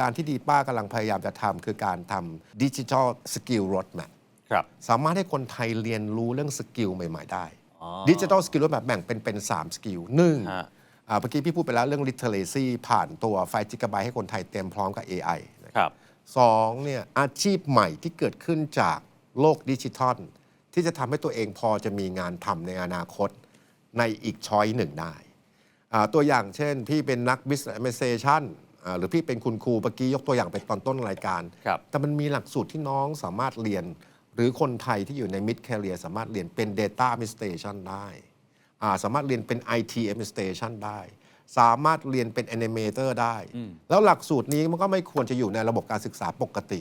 การที่ดีป้ากำลังพยายามจะทำคือการทำดิจิทัลสกิลรถแมพครับสามารถให้คนไทยเรียนรู้เรื่องสกิลใหม่ ๆ ได้อ๋อดิจิทัลสกิลรถแมพแบ่งเป็นเป็น3สกิลหนึ่งฮะอ่าเมื่อกี้พี่พูดไปแล้วเรื่อง literacy ผ่านตัวไฟจิกะไบให้คนไทยเตรียมพร้อมกับ AI นะครับครับสองเนี่ยอาชีพใหม่ที่เกิดขึ้นจากโลกดิจิทัล ที่จะทำให้ตัวเองพอจะมีงานทำในอนาคตในอีกช้อยหนึ่งได้อ่าตัวอย่างเช่นพี่เป็นนัก business administration อ่าหรือพี่เป็นคุณครูเมื่อกี้ยกตัวอย่างไปตอนต้นรายการ ครับ แต่มันมีหลักสูตรที่น้องสามารถเรียน หรือคนไทยที่อยู่ใน mid career สามารถเรียนเป็น data administration ได้อ่าสามารถเรียนเป็น IT administration ได้ สามารถเรียนเป็น animator ได้ แล้วหลักสูตรนี้มันก็ไม่ควรจะอยู่ในระบบการศึกษาปกติ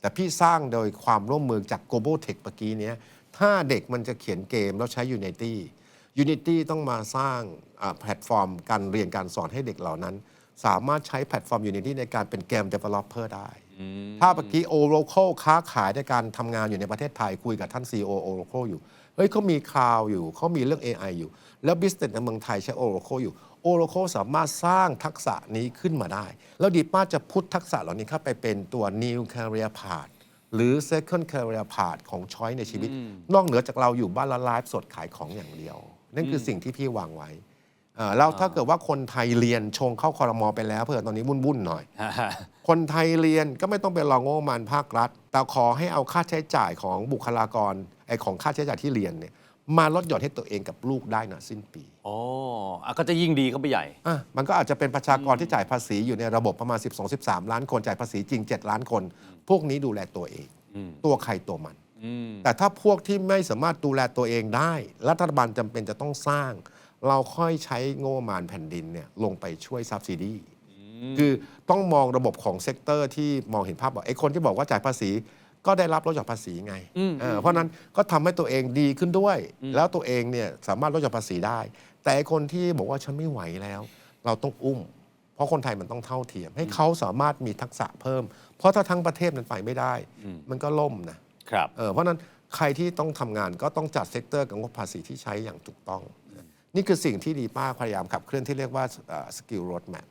แต่พี่สร้างโดยความร่วมมือจาก global tech เมื่อกี้เนี้ยถ้าเด็กมันจะเขียนเกมแล้วใช้ Unity Unity ต้องมาสร้างอ่าแพลตฟอร์มการเรียนการสอนให้เด็กเหล่านั้น สามารถใช้แพลตฟอร์ม Unity ในการเป็นเกม developer ได้ ถ้าเมื่อกี้ Oracle ค้าขายในการทำงานอยู่ในประเทศไทยคุยกับท่าน CEO Oracle อยู่ เฮ้ยเขามีคลาวอยู่เขามีเรื่อง AI อยู่ แล้ว Business ในเมืองไทยใช้ Oracle อยู่ Oracle สามารถสร้างทักษะนี้ขึ้นมาได้ แล้วดีป้าจะพุททักษะเหล่านี้เข้าไปเป็นตัว New Career Path หรือ Second Career Path ของช้อยในชีวิต นอกเหนือจากเราอยู่บ้านและไลฟ์สดขายของอย่างเดียว นั่นคือสิ่งที่พี่วางไว้เอ่อ แล้วถ้าเกิดว่าคนไทยเรียนชงเข้าคอรมอไปแล้วเพื่อตอนนี้วุ่นๆหน่อย คนไทยเรียนก็ไม่ต้องไปรองงบประมาณภาครัฐ แต่ขอให้เอาค่าใช้จ่ายของบุคลากรไอของค่าใช้จ่ายที่เรียนเนี่ยมาลดหย่อนให้ตัวเองกับลูกได้นะสิ้นปีโอ้อะก็จะยิ่งดีเข้าไปใหญ่อะมันก็อาจจะเป็นประชากรที่จ่ายภาษีอยู่ในระบบประมาณ 12-13 ล้านคนจ่ายภาษีจริง 7 ล้านคน พวกนี้ดูแลตัวเอง ตัวใครตัวมันอืมแต่ถ้าพวกที่ไม่สามารถดูแลตัวเองได้ รัฐบาลจำเป็นจะต้องสร้าง เราค่อยใช้งบประมาณแผ่นดินเนี่ยลงไปช่วยซับซิดีคือต้องมองระบบของเซกเตอร์ที่มองเห็นภาพบอกไอ้คนที่บอกว่าจ่ายภาษีก็ได้รับลดหย่อนภาษีไงอืมเออเพราะฉะนั้นก็ทำให้ตัวเองดีขึ้นด้วย แล้วตัวเองเนี่ยสามารถลดหย่อนภาษีได้ แต่ไอ้คนที่บอกว่าฉันไม่ไหวแล้ว เราต้องอุ้ม เพราะคนไทยมันต้องเท่าเทียม ให้เขาสามารถมีทักษะเพิ่ม เพราะถ้าทั้งประเทศมันไปไม่ได้ มันก็ล่มนะครับเออเพราะฉะนั้นใครที่ต้องทำงานก็ต้องจัดเซกเตอร์กับงบภาษีที่ใช้อย่างถูกต้อง นี่คือสิ่งที่ดีมากพยายามขับเคลื่อนที่เรียกว่าสกิลรถแมป